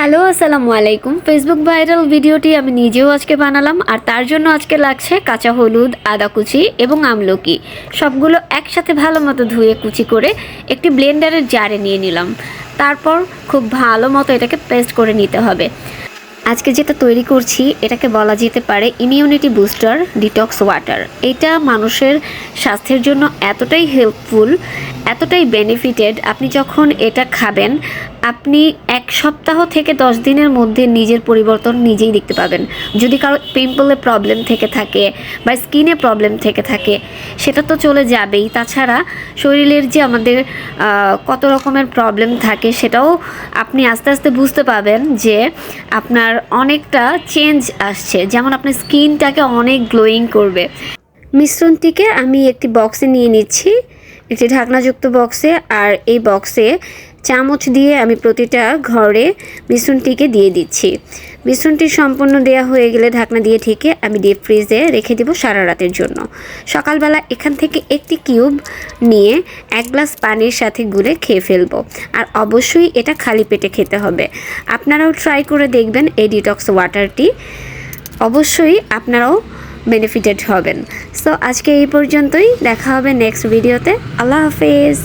Hello, আসসালামু আলাইকুম। Facebook viral ভিডিওটি আমি নিজেও আজকে বানালাম, আর তার জন্য আজকে লাগছে কাঁচা হলুদ, আদা কুচি এবং আমলকি। সবগুলো একসাথে ভালো মতো ধুয়ে কুচি করে একটি ব্লেন্ডারের জারে নিয়ে নিলাম। তারপর খুব ভালো মতো এটাকে পেস্ট করে নিতে হবে। আজকে যেটা তৈরি করছি, এটাকে বলা যেতে পারে ইমিউনিটি বুস্টার ডিটক্স ওয়াটার এটা মানুষের স্বাস্থ্যের জন্য এতটাই হেল্পফুল এতটাই বেনিফিটেড আপনি যখন এটা খাবেন আপনি এক সপ্তাহ থেকে দশ দিনের মধ্যে নিজের পরিবর্তন নিজেই দেখতে পাবেন। যদি কারও পিম্পলে প্রবলেম থেকে থাকে বা স্কিনে প্রবলেম থেকে থাকে, সেটা তো চলে যাবেই। তাছাড়া শরীরের যে আমাদের কত রকমের প্রবলেম থাকে, সেটাও আপনি আস্তে আস্তে বুঝতে পাবেন যে আপনার অনেকটা চেঞ্জ আসছে। যেমন আপনার স্কিনটাকে অনেক গ্লোয়িং করবে। মিশ্রণটিকে আমি একটি বক্সে নিয়ে নিচ্ছি, একটি ঢাকনাযুক্ত বক্সে আর এই বক্সে চামচ দিয়ে আমি প্রতিটা ঘরে মিশ্রণটিকে দিয়ে দিচ্ছি। মিশ্রণটি সম্পূর্ণ দেওয়া হয়ে গেলে ঢাকনা দিয়ে ঠেকে আমি ডিপ ফ্রিজে রেখে দেবো সারা রাতের জন্য। সকালবেলা এখান থেকে একটি কিউব নিয়ে এক গ্লাস পানির সাথে গুলে খেয়ে ফেলব। আর অবশ্যই এটা খালি পেটে খেতে হবে। আপনারাও ট্রাই করে দেখবেন এই ডিটক্স ওয়াটারটি অবশ্যই আপনারাও বেনিফিটেড হবেন। সো আজকে এই পর্যন্তই। দেখা হবে নেক্সট ভিডিওতে আল্লাহ হাফেজ।